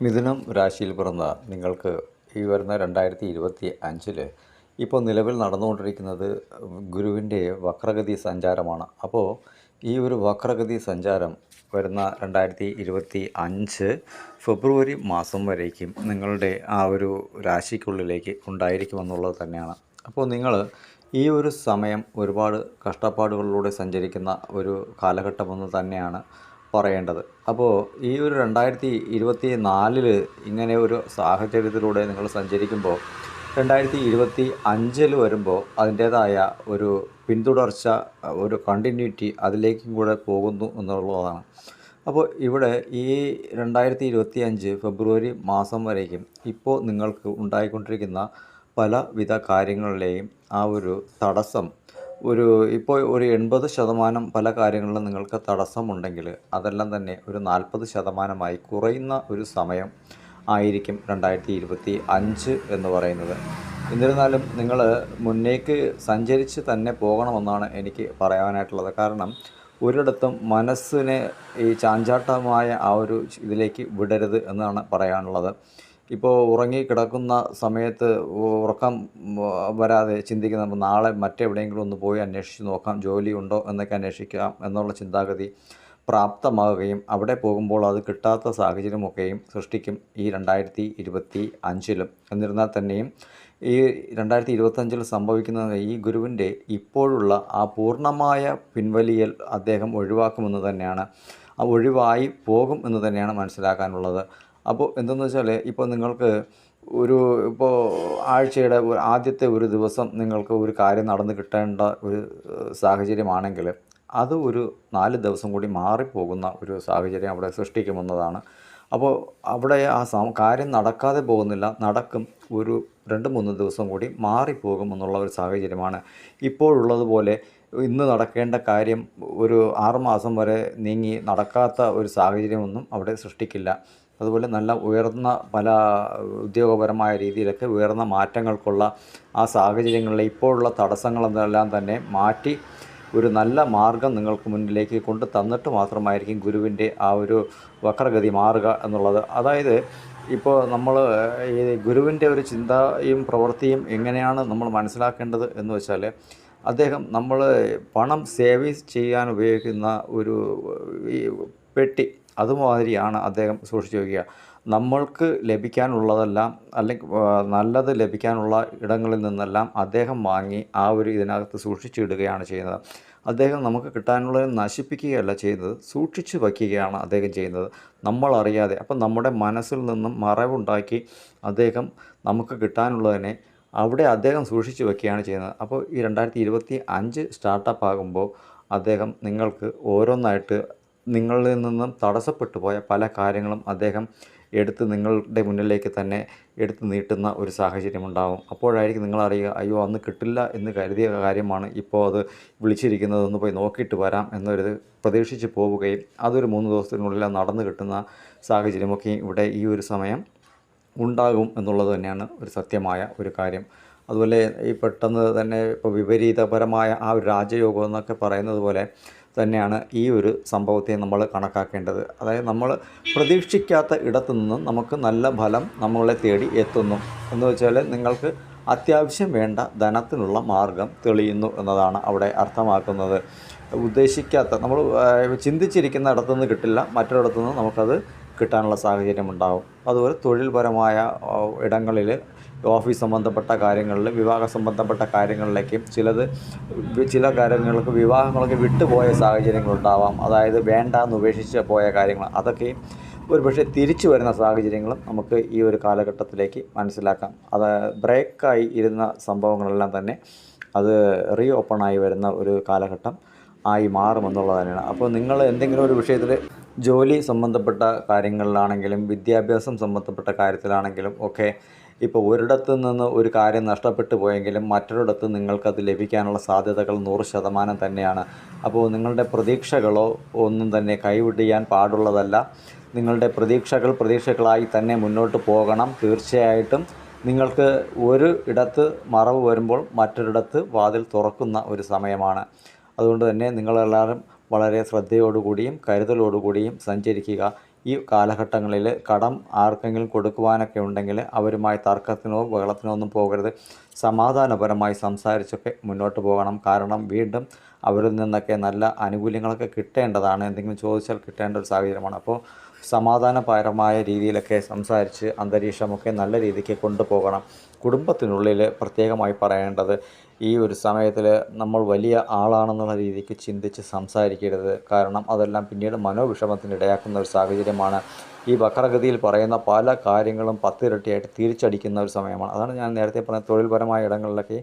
മിഥുനം രാശിയിൽ പിറന്ന നിങ്ങൾക്ക് ഈ വരുന്ന രണ്ടായിരത്തി ഇരുപത്തി അഞ്ചിൽ ഇപ്പോൾ നിലവിൽ നടന്നുകൊണ്ടിരിക്കുന്നത് ഗുരുവിന്റെ വക്രഗതി സഞ്ചാരമാണ്. അപ്പോൾ ഈ ഒരു വക്രഗതി സഞ്ചാരം വരുന്ന രണ്ടായിരത്തി ഇരുപത്തി അഞ്ച് ഫെബ്രുവരി മാസം വരേക്കും നിങ്ങളുടെ ആ ഒരു രാശിക്കുള്ളിലേക്ക് ഉണ്ടായിരിക്കുമെന്നുള്ളത് തന്നെയാണ്. അപ്പോൾ നിങ്ങൾ ഈ ഒരു സമയം ഒരുപാട് കഷ്ടപ്പാടുകളിലൂടെ സഞ്ചരിക്കുന്ന ഒരു കാലഘട്ടമെന്ന് തന്നെയാണ് പറയേണ്ടത്. അപ്പോൾ ഈ ഒരു രണ്ടായിരത്തി ഇരുപത്തി നാലിൽ ഇങ്ങനെ ഒരു സാഹചര്യത്തിലൂടെ നിങ്ങൾ സഞ്ചരിക്കുമ്പോൾ രണ്ടായിരത്തി ഇരുപത്തി അഞ്ചിൽ വരുമ്പോൾ അതിന്റേതായ ഒരു പിന്തുടർച്ച ഒരു കണ്ടിന്യൂറ്റി അതിലേക്കും കൂടെ പോകുന്നു എന്നുള്ളതാണ്. അപ്പോൾ ഇവിടെ ഈ രണ്ടായിരത്തി ഇരുപത്തി അഞ്ച് ഫെബ്രുവരി മാസം വരേക്കും ഇപ്പോൾ നിങ്ങൾക്ക് ഉണ്ടായിക്കൊണ്ടിരിക്കുന്ന പലവിധ കാര്യങ്ങളിലെയും ആ ഒരു തടസ്സം ഒരു ഇപ്പോൾ ഒരു എൺപത് ശതമാനം പല കാര്യങ്ങളിലും നിങ്ങൾക്ക് തടസ്സമുണ്ടെങ്കിൽ അതെല്ലാം തന്നെ ഒരു നാൽപ്പത് ശതമാനമായി കുറയുന്ന ഒരു സമയം ആയിരിക്കും രണ്ടായിരത്തി ഇരുപത്തി അഞ്ച് എന്ന് പറയുന്നത്. എന്നിരുന്നാലും നിങ്ങൾ മുന്നേക്ക് സഞ്ചരിച്ച് തന്നെ പോകണമെന്നാണ് എനിക്ക് പറയാനായിട്ടുള്ളത്. കാരണം ഒരിടത്തും മനസ്സിനെ ഈ ചാഞ്ചാട്ടമായ ആ ഒരു ഇതിലേക്ക് വിടരുത് എന്നാണ് പറയാനുള്ളത്. ഇപ്പോൾ ഉറങ്ങി കിടക്കുന്ന സമയത്ത് ഉറക്കം വരാതെ ചിന്തിക്കുന്ന നാളെ മറ്റെവിടെയെങ്കിലും ഒന്ന് പോയി അന്വേഷിച്ച് നോക്കാം ജോലി ഉണ്ടോ എന്നൊക്കെ അന്വേഷിക്കാം എന്നുള്ള ചിന്താഗതി പ്രാപ്തമാകുകയും അവിടെ പോകുമ്പോൾ അത് കിട്ടാത്ത സാഹചര്യമൊക്കെയും സൃഷ്ടിക്കും ഈ രണ്ടായിരത്തി ഇരുപത്തി അഞ്ചിലും. എന്നിരുന്നാൽ തന്നെയും ഈ രണ്ടായിരത്തി ഇരുപത്തഞ്ചിൽ സംഭവിക്കുന്ന ഈ ഗുരുവിന്റെ ഇപ്പോഴുള്ള ആ പൂർണമായ പിൻവലിയൽ അദ്ദേഹം ഒഴിവാക്കുമെന്ന് തന്നെയാണ് ആ ഒഴിവായി പോകും എന്ന് തന്നെയാണ് മനസ്സിലാക്കാനുള്ളത്. അപ്പോൾ എന്തെന്ന് വെച്ചാൽ ഇപ്പോൾ നിങ്ങൾക്ക് ഒരു ഇപ്പോൾ ആഴ്ചയുടെ ഒരു ആദ്യത്തെ ഒരു ദിവസം നിങ്ങൾക്ക് ഒരു കാര്യം നടന്നു കിട്ടേണ്ട ഒരു സാഹചര്യമാണെങ്കിൽ അത് ഒരു നാല് ദിവസം കൂടി മാറിപ്പോകുന്ന ഒരു സാഹചര്യം അവിടെ സൃഷ്ടിക്കുമെന്നതാണ്. അപ്പോൾ അവിടെ ആ കാര്യം നടക്കാതെ പോകുന്നില്ല. നടക്കും ഒരു രണ്ട് മൂന്ന് ദിവസം കൂടി മാറിപ്പോകും എന്നുള്ള ഒരു സാഹചര്യമാണ്. ഇപ്പോഴുള്ളതുപോലെ ഇന്ന് നടക്കേണ്ട കാര്യം ഒരു ആറുമാസം വരെ നീങ്ങി നടക്കാത്ത ഒരു സാഹചര്യമൊന്നും അവിടെ സൃഷ്ടിക്കില്ല. അതുപോലെ നല്ല ഉയർന്ന പല ഉദ്യോഗപരമായ രീതിയിലൊക്കെ ഉയർന്ന മാറ്റങ്ങൾക്കുള്ള ആ സാഹചര്യങ്ങളിലെ ഇപ്പോഴുള്ള തടസ്സങ്ങളെന്നെല്ലാം തന്നെ മാറ്റി ഒരു നല്ല മാർഗം നിങ്ങൾക്ക് മുന്നിലേക്ക് കൊണ്ട് തന്നിട്ട് മാത്രമായിരിക്കും ഗുരുവിന്റെ ആ ഒരു വക്രഗതി മാറുക എന്നുള്ളത്. അതായത് ഇപ്പോൾ നമ്മൾ ഈ ഗുരുവിന്റെ ഒരു ചിന്തയും പ്രവൃത്തിയും എങ്ങനെയാണ് നമ്മൾ മനസ്സിലാക്കേണ്ടത് എന്ന് വെച്ചാൽ അദ്ദേഹം നമ്മൾ പണം സേവ് ചെയ്യാൻ ഉപയോഗിക്കുന്ന ഒരു പെട്ടി അതുമാതിരിയാണ് അദ്ദേഹം സൂക്ഷിച്ചു വയ്ക്കുക. നമ്മൾക്ക് ലഭിക്കാനുള്ളതെല്ലാം അല്ലെങ്കിൽ നല്ലത് ലഭിക്കാനുള്ള ഇടങ്ങളിൽ നിന്നെല്ലാം അദ്ദേഹം വാങ്ങി ആ ഒരു ഇതിനകത്ത് സൂക്ഷിച്ചിടുകയാണ് ചെയ്യുന്നത്. അദ്ദേഹം നമുക്ക് കിട്ടാനുള്ളത് നശിപ്പിക്കുകയല്ല ചെയ്യുന്നത് സൂക്ഷിച്ചു വയ്ക്കുകയാണ് അദ്ദേഹം ചെയ്യുന്നത്. നമ്മൾ അറിയാതെ അപ്പം നമ്മുടെ മനസ്സിൽ നിന്നും മറവുണ്ടാക്കി അദ്ദേഹം നമുക്ക് കിട്ടാനുള്ളതിനെ അവിടെ അദ്ദേഹം സൂക്ഷിച്ചു വയ്ക്കുകയാണ് ചെയ്യുന്നത്. അപ്പോൾ ഈ രണ്ടായിരത്തി ഇരുപത്തി അഞ്ച് സ്റ്റാർട്ടപ്പ് ആകുമ്പോൾ അദ്ദേഹം നിങ്ങൾക്ക് ഓരോന്നായിട്ട് നിങ്ങളിൽ നിന്നും തടസ്സപ്പെട്ടു പോയ പല കാര്യങ്ങളും അദ്ദേഹം എടുത്ത് നിങ്ങളുടെ മുന്നിലേക്ക് തന്നെ എടുത്ത് നീട്ടുന്ന ഒരു സാഹചര്യം ഉണ്ടാവും. അപ്പോഴായിരിക്കും നിങ്ങളറിയുക അയ്യോ അന്ന് കിട്ടില്ല എന്ന് കരുതിയ കാര്യമാണ് ഇപ്പോൾ അത് വിളിച്ചിരിക്കുന്നത്. ഒന്ന് പോയി നോക്കിയിട്ട് വരാം എന്നൊരു പ്രതീക്ഷിച്ച് പോവുകയും അതൊരു മൂന്ന് ദിവസത്തിനുള്ളിൽ നടന്നു കിട്ടുന്ന സാഹചര്യമൊക്കെ ഇവിടെ ഈ ഒരു സമയം ഉണ്ടാകും എന്നുള്ളത് തന്നെയാണ് ഒരു സത്യമായ ഒരു കാര്യം. അതുപോലെ ഈ പെട്ടെന്ന് തന്നെ ഇപ്പോൾ വിപരീതപരമായ ആ ഒരു രാജയോഗം എന്നൊക്കെ പറയുന്നത് പോലെ തന്നെയാണ് ഈ ഒരു സംഭവത്തെ നമ്മൾ കണക്കാക്കേണ്ടത്. അതായത് നമ്മൾ പ്രതീക്ഷിക്കാത്ത ഇടത്തു നിന്നും നമുക്ക് നല്ല ഫലം നമ്മളെ തേടി എത്തുന്നു. എന്ന് വെച്ചാൽ നിങ്ങൾക്ക് അത്യാവശ്യം വേണ്ട ധനത്തിനുള്ള മാർഗം തെളിയുന്നു എന്നതാണ് അവിടെ അർത്ഥമാക്കുന്നത്. ഉദ്ദേശിക്കാത്ത നമ്മൾ ചിന്തിച്ചിരിക്കുന്ന ഇടത്തു നിന്ന് കിട്ടില്ല മറ്റൊരിടത്തു നിന്ന് നമുക്കത് കിട്ടാനുള്ള സാഹചര്യം ഉണ്ടാകും അതുപോലെ തൊഴിൽപരമായ ഇടങ്ങളിൽ ഓഫീസ് സംബന്ധപ്പെട്ട കാര്യങ്ങളിൽ വിവാഹ സംബന്ധപ്പെട്ട കാര്യങ്ങളിലേക്കും ചിലത് ചില കാര്യങ്ങൾക്ക് വിവാഹങ്ങളൊക്കെ വിട്ടുപോയ സാഹചര്യങ്ങളുണ്ടാവാം അതായത് വേണ്ട എന്ന് ഉപേക്ഷിച്ച് പോയ കാര്യങ്ങൾ. അതൊക്കെ ഒരു പക്ഷേ തിരിച്ചു വരുന്ന സാഹചര്യങ്ങളും നമുക്ക് ഈ ഒരു കാലഘട്ടത്തിലേക്ക് മനസ്സിലാക്കാം. അത് ബ്രേക്കായി ഇരുന്ന സംഭവങ്ങളെല്ലാം തന്നെ അത് റീ ഓപ്പണായി വരുന്ന ഒരു കാലഘട്ടം ആയി മാറുമെന്നുള്ളത് തന്നെയാണ്. അപ്പോൾ നിങ്ങൾ എന്തെങ്കിലും ഒരു വിഷയത്തിൽ ജോലി സംബന്ധപ്പെട്ട കാര്യങ്ങളിലാണെങ്കിലും വിദ്യാഭ്യാസം സംബന്ധപ്പെട്ട കാര്യത്തിലാണെങ്കിലും ഒക്കെ ഇപ്പോൾ ഒരിടത്തു നിന്ന് ഒരു കാര്യം നഷ്ടപ്പെട്ടു പോയെങ്കിലും മറ്റൊരിടത്ത് നിങ്ങൾക്കത് ലഭിക്കാനുള്ള സാധ്യതകൾ നൂറ് ശതമാനം തന്നെയാണ്. അപ്പോൾ നിങ്ങളുടെ പ്രതീക്ഷകളോ ഒന്നും തന്നെ കൈവിടിയാൻ പാടുള്ളതല്ല. നിങ്ങളുടെ പ്രതീക്ഷകൾ പ്രതീക്ഷകളായി തന്നെ മുന്നോട്ട് പോകണം. തീർച്ചയായിട്ടും നിങ്ങൾക്ക് ഒരു ഇടത്ത് മറവ് വരുമ്പോൾ മറ്റൊരിടത്ത് വാതിൽ തുറക്കുന്ന ഒരു സമയമാണ്. അതുകൊണ്ട് തന്നെ നിങ്ങളെല്ലാവരും വളരെ ശ്രദ്ധയോടുകൂടിയും കരുതലോടുകൂടിയും സഞ്ചരിക്കുക. ഈ കാലഘട്ടങ്ങളിൽ കടം ആർക്കെങ്കിലും കൊടുക്കുവാനൊക്കെ ഉണ്ടെങ്കിൽ അവരുമായി തർക്കത്തിനോ ബഹളത്തിനോ ഒന്നും പോകരുത്. സമാധാനപരമായി സംസാരിച്ചൊക്കെ മുന്നോട്ട് പോകണം. കാരണം വീണ്ടും അവരിൽ നിന്നൊക്കെ നല്ല ആനുകൂല്യങ്ങളൊക്കെ കിട്ടേണ്ടതാണ്. എന്തെങ്കിലും ചോദിച്ചാൽ കിട്ടേണ്ട ഒരു സാഹചര്യമാണ്. അപ്പോൾ സമാധാനപരമായ രീതിയിലൊക്കെ സംസാരിച്ച് അന്തരീക്ഷമൊക്കെ നല്ല രീതിക്ക് കൊണ്ടുപോകണം. കുടുംബത്തിനുള്ളിൽ പ്രത്യേകമായി പറയേണ്ടത് ഈ ഒരു സമയത്തിൽ നമ്മൾ വലിയ ആളാണെന്നുള്ള രീതിക്ക് ചിന്തിച്ച് സംസാരിക്കരുത്. കാരണം അതെല്ലാം പിന്നീട് മനോവിഷമത്തിന് ഇടയാക്കുന്ന ഒരു സാഹചര്യമാണ്. ഈ വക്രഗതിയിൽ പറയുന്ന പല കാര്യങ്ങളും പത്തിരട്ടിയായിട്ട് തിരിച്ചടിക്കുന്ന ഒരു സമയമാണ്. അതാണ് ഞാൻ നേരത്തെ പറഞ്ഞ തൊഴിൽപരമായ ഇടങ്ങളിലൊക്കെ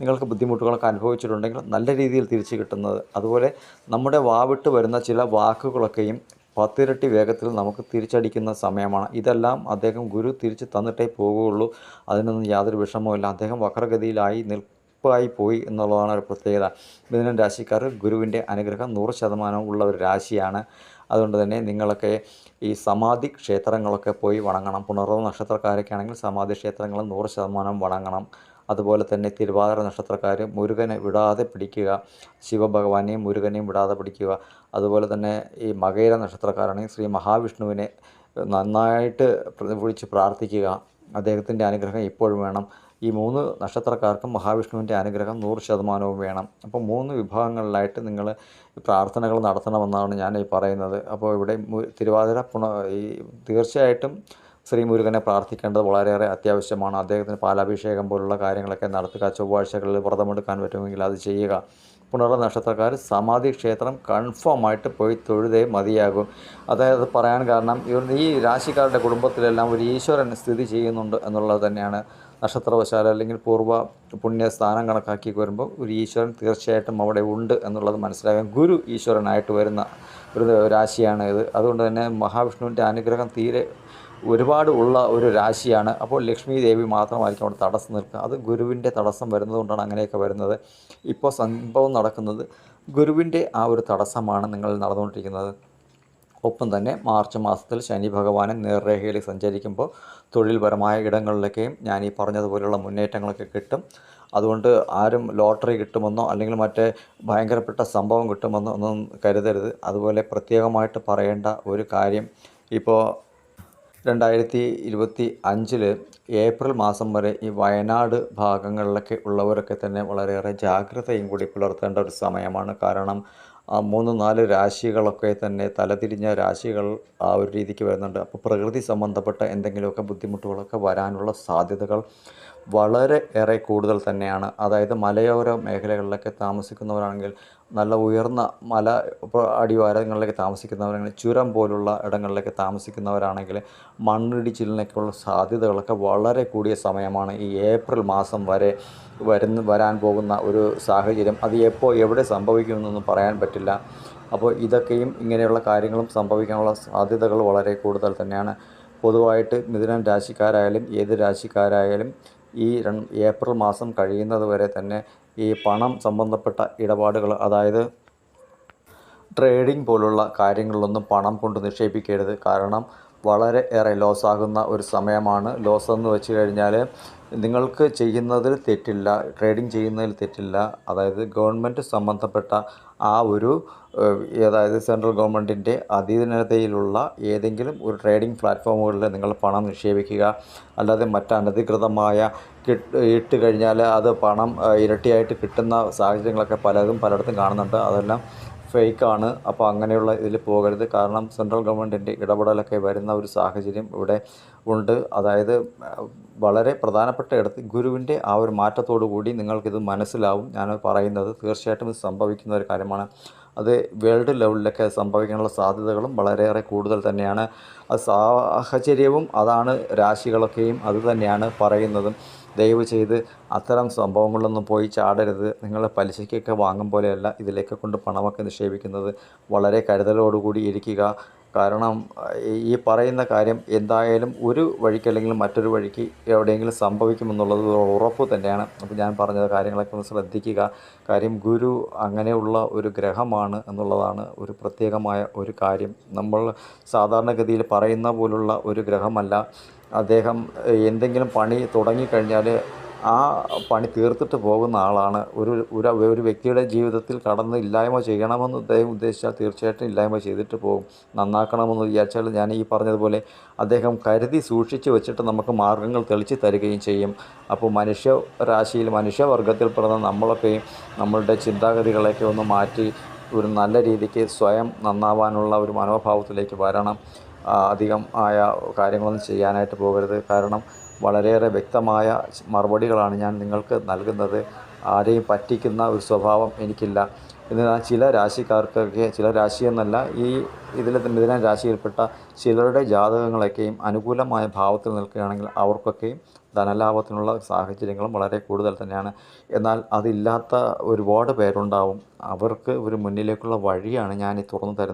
നിങ്ങൾക്ക് ബുദ്ധിമുട്ടുകളൊക്കെ അനുഭവിച്ചിട്ടുണ്ടെങ്കിൽ നല്ല രീതിയിൽ തിരിച്ചു കിട്ടുന്നത്. അതുപോലെ നമ്മുടെ വാവിട്ട് വരുന്ന ചില വാക്കുകളൊക്കെയും പത്തിരട്ടി വേഗത്തിൽ നമുക്ക് തിരിച്ചടിക്കുന്ന സമയമാണ്. ഇതെല്ലാം അദ്ദേഹം ഗുരു തിരിച്ച് തന്നിട്ടേ പോകുകയുള്ളൂ. അതിനൊന്നും യാതൊരു വിഷമവുമില്ല. അദ്ദേഹം വക്രഗതിയിലായി നിൽപ്പായി പോയി എന്നുള്ളതാണ് ഒരു പ്രത്യേകത. മിഥുനം രാശിക്കാർ ഗുരുവിന്റെ അനുഗ്രഹം നൂറ് ശതമാനം ഉള്ള ഒരു രാശിയാണ്. അതുകൊണ്ട് തന്നെ നിങ്ങളൊക്കെ ഈ സമാധി ക്ഷേത്രങ്ങളൊക്കെ പോയി വണങ്ങണം. പുണർവ് നക്ഷത്രക്കാരൊക്കെ ആണെങ്കിൽ സമാധി ക്ഷേത്രങ്ങൾ നൂറ് ശതമാനം വണങ്ങണം. അതുപോലെ തന്നെ തിരുവാതിര നക്ഷത്രക്കാർ മുരുകനെ വിടാതെ പിടിക്കുക. ശിവഭഗവാനെയും മുരുകനെയും വിടാതെ പിടിക്കുക. അതുപോലെ തന്നെ ഈ മകയിര നക്ഷത്രക്കാരാണെങ്കിൽ ശ്രീ മഹാവിഷ്ണുവിനെ നന്നായിട്ട് വിളിച്ച് പ്രാർത്ഥിക്കുക. അദ്ദേഹത്തിന്റെ അനുഗ്രഹം ഇപ്പോഴും വേണം. ഈ മൂന്ന് നക്ഷത്രക്കാർക്കും മഹാവിഷ്ണുവിന്റെ അനുഗ്രഹം നൂറ് ശതമാനവും വേണം. അപ്പോൾ മൂന്ന് വിഭാഗങ്ങളിലായിട്ട് നിങ്ങൾ പ്രാർത്ഥനകൾ നടത്തണമെന്നാണ് ഞാൻ ഈ പറയുന്നത്. അപ്പോൾ ഇവിടെ തിരുവാതിര പുണ ഈ തീർച്ചയായിട്ടും ശ്രീ മുരുകനെ പ്രാർത്ഥിക്കേണ്ടത് വളരെയേറെ അത്യാവശ്യമാണ്. അദ്ദേഹത്തിന് പാലാഭിഷേകം പോലുള്ള കാര്യങ്ങളൊക്കെ നടത്തുക ചൊവ്വാഴ്ചകളിൽ വ്രതമെടുക്കാൻ പറ്റുമെങ്കിൽ അത് ചെയ്യുക. പുണർവ നക്ഷത്രക്കാർ സമാധി ക്ഷേത്രം കൺഫേം ആയിട്ട് പോയി തൊഴുതേ മതിയാകും. അതായത് പറയാൻ കാരണം ഇവർ ഈ രാശിക്കാരുടെ കുടുംബത്തിലെല്ലാം ഒരു ഈശ്വരൻ സ്ഥിതി ചെയ്യുന്നുണ്ട് എന്നുള്ളത് തന്നെയാണ് നക്ഷത്രവശാല അല്ലെങ്കിൽ പൂർവ പുണ്യ സ്ഥാനം കണക്കാക്കി വരുമ്പോൾ ഒരു ഈശ്വരൻ തീർച്ചയായിട്ടും അവിടെ ഉണ്ട് എന്നുള്ളത് മനസ്സിലാക്കാം ഗുരു ഈശ്വരനായിട്ട് വരുന്ന ഒരു രാശിയാണ് ഇത്. അതുകൊണ്ട് തന്നെ മഹാവിഷ്ണുവിന്റെ അനുഗ്രഹം തീരെ ഒരുപാട് ഉള്ള ഒരു രാശിയാണ്. അപ്പോൾ ലക്ഷ്മി ദേവി മാത്രമായിരിക്കും അവിടെ തടസ്സം നിൽക്കുക. അത് ഗുരുവിന്റെ തടസ്സം വരുന്നതുകൊണ്ടാണ് അങ്ങനെയൊക്കെ വരുന്നത്. ഇപ്പോൾ സംഭവം നടക്കുന്നത് ഗുരുവിന്റെ ആ ഒരു തടസ്സമാണ് നിങ്ങൾ നടന്നുകൊണ്ടിരിക്കുന്നത്. ഒപ്പം തന്നെ മാർച്ച് മാസത്തിൽ ശനി ഭഗവാനെ നേർരേഖയിൽ സഞ്ചരിക്കുമ്പോൾ തൊഴിൽപരമായ ഇടങ്ങളിലൊക്കെയും ഞാൻ ഈ പറഞ്ഞതുപോലെയുള്ള മുന്നേറ്റങ്ങളൊക്കെ കിട്ടും. അതുകൊണ്ട് ആരും ലോട്ടറി കിട്ടുമെന്നോ അല്ലെങ്കിൽ മറ്റേ ഭയങ്കരപ്പെട്ട സംഭവം കിട്ടുമെന്നോ ഒന്നും കരുതരുത്. അതുപോലെ പ്രത്യേകമായിട്ട് പറയേണ്ട ഒരു കാര്യം ഇപ്പോൾ രണ്ടായിരത്തി ഇരുപത്തി അഞ്ചിൽ ഏപ്രിൽ മാസം വരെ ഈ വയനാട് ഭാഗങ്ങളിലൊക്കെ ഉള്ളവരൊക്കെ തന്നെ വളരെയേറെ ജാഗ്രതയും കൂടി പുലർത്തേണ്ട ഒരു സമയമാണ്. കാരണം മൂന്ന് നാല് രാശികളൊക്കെ തന്നെ തലതിരിഞ്ഞ രാശികൾ ആ ഒരു രീതിക്ക് വരുന്നുണ്ട്. അപ്പോൾ പ്രകൃതി സംബന്ധപ്പെട്ട എന്തെങ്കിലുമൊക്കെ ബുദ്ധിമുട്ടുകളൊക്കെ വരാനുള്ള സാധ്യതകൾ വളരെ ഏറെ കൂടുതൽ തന്നെയാണ്. അതായത് മലയോര മേഖലകളിലൊക്കെ താമസിക്കുന്നവരാണെങ്കിൽ നല്ല ഉയർന്ന മല അടിവാരങ്ങളിലേക്ക് താമസിക്കുന്നവരാണെങ്കിൽ ചുരം പോലുള്ള ഇടങ്ങളിലൊക്കെ താമസിക്കുന്നവരാണെങ്കിൽ മണ്ണിടിച്ചിലിനൊക്കെയുള്ള സാധ്യതകളൊക്കെ വളരെ കൂടിയ സമയമാണ്. ഈ ഏപ്രിൽ മാസം വരെ വരുന്ന വരാൻ പോകുന്ന ഒരു സാഹചര്യം. അത് എപ്പോൾ എവിടെ സംഭവിക്കുമെന്നൊന്നും പറയാൻ പറ്റില്ല. അപ്പോൾ ഇതൊക്കെയും ഇങ്ങനെയുള്ള കാര്യങ്ങളും സംഭവിക്കാനുള്ള സാധ്യതകൾ വളരെ കൂടുതൽ തന്നെയാണ്. പൊതുവായിട്ട് മിഥുനം രാശിക്കാരായാലും ഏത് രാശിക്കാരായാലും ഈ ഏപ്രിൽ മാസം കഴിയുന്നത് വരെ തന്നെ ഈ പണം സംബന്ധപ്പെട്ട ഇടപാടുകൾ അതായത് ട്രേഡിംഗ് പോലുള്ള കാര്യങ്ങളിലൊന്നും പണം കൊണ്ട് നിക്ഷേപിക്കരുത്. കാരണം വളരെ ഏറെ ലോസ് ആകുന്ന ഒരു സമയമാണ്. ലോസ് എന്ന് വെച്ച് കഴിഞ്ഞാൽ നിങ്ങൾക്ക് ചെയ്യുന്നതിൽ തെറ്റില്ല ട്രേഡിംഗ് ചെയ്യുന്നതിൽ തെറ്റില്ല അതായത് ഗവൺമെന്റ് സംബന്ധപ്പെട്ട ആ ഒരു അതായത് സെൻട്രൽ ഗവൺമെന്റിന്റെ അധീനതയിലുള്ള ഏതെങ്കിലും ഒരു ട്രേഡിംഗ് പ്ലാറ്റ്ഫോമുകളിൽ നിങ്ങൾ പണം നിക്ഷേപിക്കുക. അല്ലാതെ മറ്റനധികൃതമായ കിട്ട് ഇട്ട് കഴിഞ്ഞാൽ അത് പണം ഇരട്ടിയായിട്ട് കിട്ടുന്ന സാഹചര്യങ്ങളൊക്കെ പലതും പലയിടത്തും കാണുന്നുണ്ട്. അതെല്ലാം ഫേക്കാണ്. അപ്പോൾ അങ്ങനെയുള്ള ഇതിൽ പോകരുത്. കാരണം സെൻട്രൽ ഗവൺമെന്റിന്റെ ഇടപെടലൊക്കെ വരുന്ന ഒരു സാഹചര്യം ഇവിടെ ഉണ്ട്. അതായത് വളരെ പ്രധാനപ്പെട്ട ഇടത്ത് ഗുരുവിന്റെ ആ ഒരു മാറ്റത്തോടു കൂടി നിങ്ങൾക്കിത് മനസ്സിലാവും. ഞാൻ പറയുന്നത് തീർച്ചയായിട്ടും ഇത് സംഭവിക്കുന്ന ഒരു കാര്യമാണ്. അത് വേൾഡ് ലെവലിലൊക്കെ സംഭവിക്കാനുള്ള സാധ്യതകളും വളരെയേറെ കൂടുതൽ തന്നെയാണ്. സാഹചര്യവും അതാണ് രാശികളൊക്കെയും അത് തന്നെയാണ് പറയുന്നതും. ദയവ് ചെയ്ത് അത്തരം സംഭവങ്ങളിലൊന്നും പോയി ചാടരുത്. നിങ്ങൾ പലിശയ്ക്കൊക്കെ വാങ്ങും പോലെയല്ല ഇതിലേക്ക് കൊണ്ട് പണമൊക്കെ നിക്ഷേപിക്കുന്നത്. വളരെ കരുതലോടുകൂടി ഇരിക്കുക. കാരണം ഈ- പറയുന്ന കാര്യം എന്തായാലും ഒരു വഴിക്ക് അല്ലെങ്കിൽ മറ്റൊരു വഴിക്ക് എവിടെയെങ്കിലും സംഭവിക്കുമെന്നുള്ളത് ഉറപ്പ് തന്നെയാണ്. അപ്പോൾ ഞാൻ പറഞ്ഞ കാര്യങ്ങളൊക്കെ ഒന്ന് ശ്രദ്ധിക്കുക. കാര്യം ഗുരു അങ്ങനെയുള്ള ഒരു ഗ്രഹമാണ് എന്നുള്ളതാണ് ഒരു പ്രത്യേകമായ ഒരു കാര്യം. നമ്മൾ സാധാരണഗതിയിൽ പറയുന്ന പോലുള്ള ഒരു ഗ്രഹമല്ല. അദ്ദേഹം എന്തെങ്കിലും പണി തുടങ്ങിക്കഴിഞ്ഞാൽ ആ പണി തീർത്തിട്ട് പോകുന്ന ആളാണ്. ഒരു ഒരു ഒരു വ്യക്തിയുടെ ജീവിതത്തിൽ കടന്ന് ഇല്ലായ്മ ചെയ്യണമെന്ന് അദ്ദേഹം ഉദ്ദേശിച്ചാൽ തീർച്ചയായിട്ടും ഇല്ലായ്മ ചെയ്തിട്ട് പോകും. നന്നാക്കണമെന്ന് വിചാരിച്ചാൽ ഞാൻ ഈ പറഞ്ഞതുപോലെ അദ്ദേഹം കരുതി സൂക്ഷിച്ച് വെച്ചിട്ട് നമുക്ക് മാർഗങ്ങൾ തെളിച്ച് തരികയും ചെയ്യും. അപ്പോൾ മനുഷ്യരാശിയിൽ മനുഷ്യവർഗത്തിൽ പിറന്ന നമ്മളൊക്കെയും നമ്മളുടെ ചിന്താഗതികളെയൊക്കെ ഒന്ന് മാറ്റി ഒരു നല്ല രീതിക്ക് സ്വയം നന്നാവാനുള്ള ഒരു മനോഭാവത്തിലേക്ക് വരണം. അധികം ആയ കാര്യങ്ങളൊന്നും ചെയ്യാനായിട്ട് പോകരുത്. കാരണം വളരെയേറെ വ്യക്തമായ മറുപടികളാണ് ഞാൻ നിങ്ങൾക്ക് നൽകുന്നത്. ആരെയും പറ്റിക്കുന്ന ഒരു സ്വഭാവം എനിക്കില്ല. എന്നാൽ ചില രാശിക്കാർക്കൊക്കെ ചില രാശി എന്നല്ല ഈ ഇതിൽ മിഥുന രാശിയിൽപ്പെട്ട ചിലരുടെ ജാതകങ്ങളൊക്കെയും അനുകൂലമായ ഭാവത്തിൽ നിൽക്കുകയാണെങ്കിൽ അവർക്കൊക്കെയും ധനലാഭത്തിനുള്ള സാഹചര്യങ്ങളും വളരെ കൂടുതൽ തന്നെയാണ്. എന്നാൽ അതില്ലാത്ത ഒരുപാട് പേരുണ്ടാവും. അവർക്ക് ഒരു മുന്നിലേക്കുള്ള വഴിയാണ് ഞാൻ ഈ തുറന്നു തരുന്നത്.